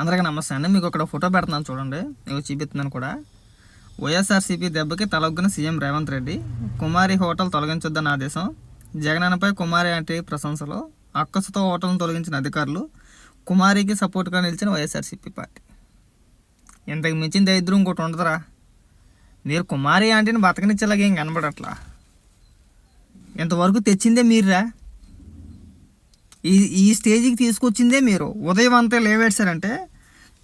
అందరికీ నమస్తే అండి. మీకు ఒక ఫోటో పెడుతున్నాను చూడండి. మీకు చూపిస్తున్నాను కూడా. వైఎస్ఆర్సీపీ దెబ్బకి తలొగ్గిన సీఎం రేవంత్ రెడ్డి. కుమారి హోటల్ తొలగించొద్దన్న ఆదేశం. జగనన్నపై కుమారి అంటే ప్రశంసలు. అక్కసుతో హోటల్ను తొలగించిన అధికారులు కుమారికి సపోర్ట్గా నిలిచిన వైఎస్ఆర్సీపీ పార్టీ. ఇంతకు మించిన దరిద్రం ఇంకోటి ఉండదురా. మీరు కుమారి ఆంటీని బతకనిచ్చేలాగా ఏం కనబడట్లా? ఇంతవరకు తెచ్చిందే మీరురా? ఈ ఈ స్టేజ్కి తీసుకొచ్చిందే మీరు. ఉదయం అంతా లేవేసారంటే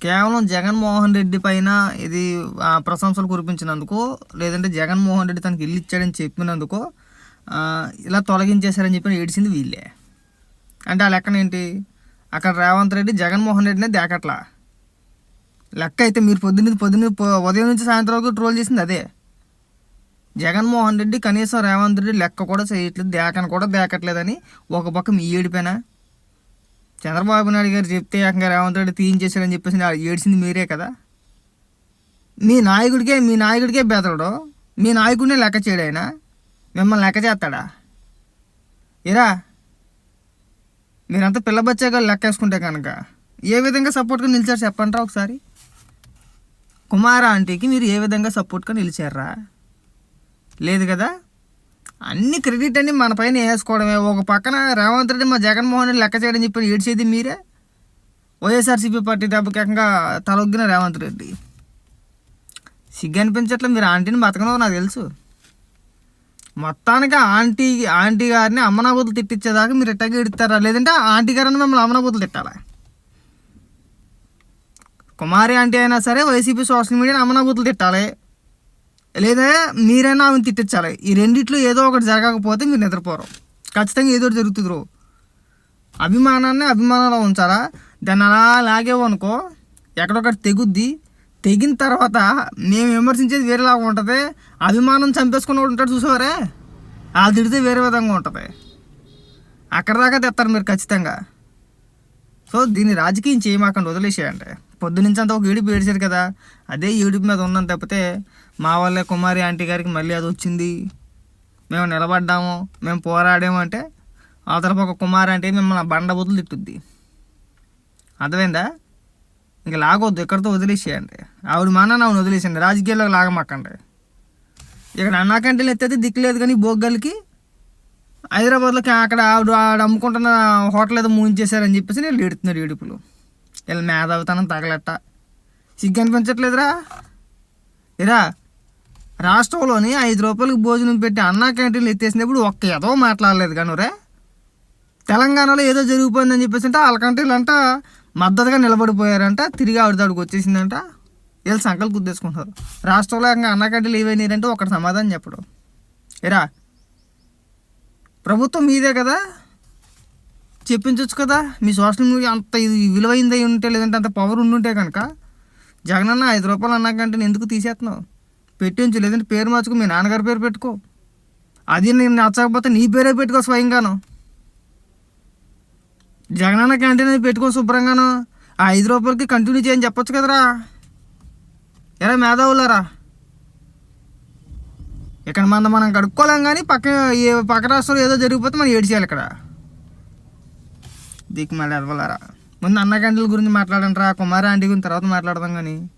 కేవలం జగన్మోహన్ రెడ్డి పైన ఇది ఆ, ప్రశంసలు కురిపించినందుకు లేదంటే జగన్మోహన్ రెడ్డి తనకి ఇల్లు ఇచ్చాడని చెప్పినందుకు ఇలా తొలగించేశారని చెప్పి ఏడిసింది వీళ్ళే. అంటే ఆ లెక్కనేంటి అక్కడ రేవంత్ రెడ్డి జగన్మోహన్ రెడ్డినే దేకట్లా? లెక్క అయితే మీరు పొద్దున్న పొద్దున్న ఉదయం నుంచి సాయంత్రం వరకు ట్రోల్ చేసింది అదే. జగన్మోహన్ రెడ్డి కనీసం రేవంత్ రెడ్డి లెక్క కూడా చేయట్లేదు దేకను కూడా దేకట్లేదని ఒక పక్క మీ ఏడిపోయినా చంద్రబాబు నాయుడు గారు చెప్తే ఏకంగా రేవంత్ రెడ్డి తీయించేశారని చెప్పేసి ఆ మీరే కదా? మీ నాయకుడికే మీ నాయకుడికే బెదరడు. మీ నాయకుడినే లెక్క చేయడు ఆయన. మిమ్మల్ని లెక్క చేస్తాడా? ఇరా మీరంతా పిల్లబచ్చాగా లెక్క వేసుకుంటే కనుక ఏ విధంగా సపోర్ట్గా నిలిచారు చెప్పంటారా ఒకసారి? కుమార ఆంటీకి మీరు ఏ విధంగా సపోర్ట్గా నిలిచారా? లేదు కదా? అన్ని క్రెడిట్ అన్ని మన పైన వేసుకోవడమే. ఒక పక్కన రేవంత్ రెడ్డి మా జగన్మోహన్ రెడ్డి లెక్క చేయడం చెప్పి ఏడ్చేది మీరే? వైఎస్ఆర్సీపీ పార్టీ దెబ్బకేకంగా తలొగ్గిన రేవంత్ రెడ్డి. సిగ్గు అనిపించట్లే మీరు ఆంటీని బతకనో నాకు తెలుసు. మొత్తానికి ఆంటీ ఆంటీ గారిని అమ్మనాబూతులు తిట్టించేదాకా మీరు ఎట్టగా ఎడతారా లేదంటే ఆంటీ గారిని మిమ్మల్ని అమ్మనాబూతులు తిట్టాలా? కుమారి ఆంటీ అయినా సరే వైసీపీ సోషల్ మీడియాని అమ్మనాబూతులు తిట్టాలి. లేదా మీరైనా ఆమెను తిట్టించాలి. ఈ రెండిట్లో ఏదో ఒకటి జరగకపోతే మీరు నిద్రపోరు. ఖచ్చితంగా ఏదో ఒకటి జరుగుతుంది రో. అభిమానాన్ని అభిమానంలో ఉంచాలా? దాన్ని అలా లాగేవనుకో ఎక్కడొకటి తెగుద్ది. తెగిన తర్వాత మేము విమర్శించేది వేరేలాగా ఉంటుంది. అభిమానం చంపేసుకుని ఉంటాడు చూసేవారే? వాళ్ళు తిడితే వేరే విధంగా ఉంటుంది. అక్కడ దాకా తెస్తారు మీరు ఖచ్చితంగా. సో దీన్ని రాజకీయం చేయమాకండి వదిలేసేయండి. పొద్దునుంచి అంతా ఒక ఏడుపు ఏడిచారు కదా అదే ఏడుపు మీద ఉందని తప్పితే మా వాళ్ళే కుమారి ఆంటీ గారికి మళ్ళీ అది వచ్చింది. మేము నిలబడ్డాము మేము పోరాడాము అంటే అవతల ఒక కుమారి అంటే మిమ్మల్ని బండ బుద్ధులు తిట్టుద్ది. అర్థమైందా? ఇంక లాగొద్దు ఎక్కడితో వదిలేసేయండి. ఆవిడ మాన ఆవిడ వదిలేసేయండి రాజకీయాల్లో లాగమాకండి. ఇక్కడ అన్నాకంటే ఎత్తే దిక్కులేదు కానీ బోగ్గలకి హైదరాబాద్లోకి అక్కడ ఆవిడ ఆవిడ అమ్ముకుంటున్న హోటల్ ఏదో మూయించేశారని చెప్పేసి నేను ఏడుతున్నారు ఏడుపులు వీళ్ళ మేధావితనం తగలట్ట. సిగ్గు అనిపించట్లేదురా. ఇరా రాష్ట్రంలోని ఐదు రూపాయలకు భోజనం పెట్టి అన్నా క్యాంటీన్లు ఎత్తేసినప్పుడు ఒక్క ఏదో మాట్లాడలేదు కానీ రే. తెలంగాణలో ఏదో జరిగిపోయిందని చెప్పేసి అంటే వాళ్ళ కంట్రీలు అంట మద్దతుగా నిలబడిపోయారంట. తిరిగి ఆవిడ దాడికి వచ్చేసిందంట. వీళ్ళు సంకలు గుద్దేసుకుంటారు రాష్ట్రంలో ఇంకా అన్నా క్యాంటీన్లు ఏవైనారంటే ఒకటి సమాధానం చెప్పడం. ఇరా ప్రభుత్వం మీదే కదా? చెప్పించవచ్చు కదా? మీ సోషల్ మీడియా అంత విలువైంది అయి ఉంటే లేదంటే అంత పవర్ ఉండుంటే కనుక జగన్ అన్న ఐదు రూపాయలు అన్నాకంటే నేను ఎందుకు తీసేస్తున్నావు పెట్టించు లేదంటే పేరు మార్చుకో మీ నాన్నగారి పేరు పెట్టుకో. అది నేను నచ్చకపోతే నీ పేరే పెట్టుకో స్వయంగాను. జగనన్న క్యాంటీన్ అది పెట్టుకో శుభ్రంగాను. ఆ ఐదు రూపాయలకి కంటిన్యూ చేయని చెప్పొచ్చు కదరా? ఎరా మేధావులారా? ఇక్కడ మన మనం కడుక్కోలేం కానీ పక్క ఏ పక్క రాష్ట్రంలో ఏదో జరిగిపోతే మనం ఏడ్చేయాలి ఇక్కడ. దిక్కు మళ్ళీ ఎదవలారా. ముందు అన్న గురించి మాట్లాడండి రా కుమారి ఆంటీ గురించి తర్వాత మాట్లాడదాం కానీ.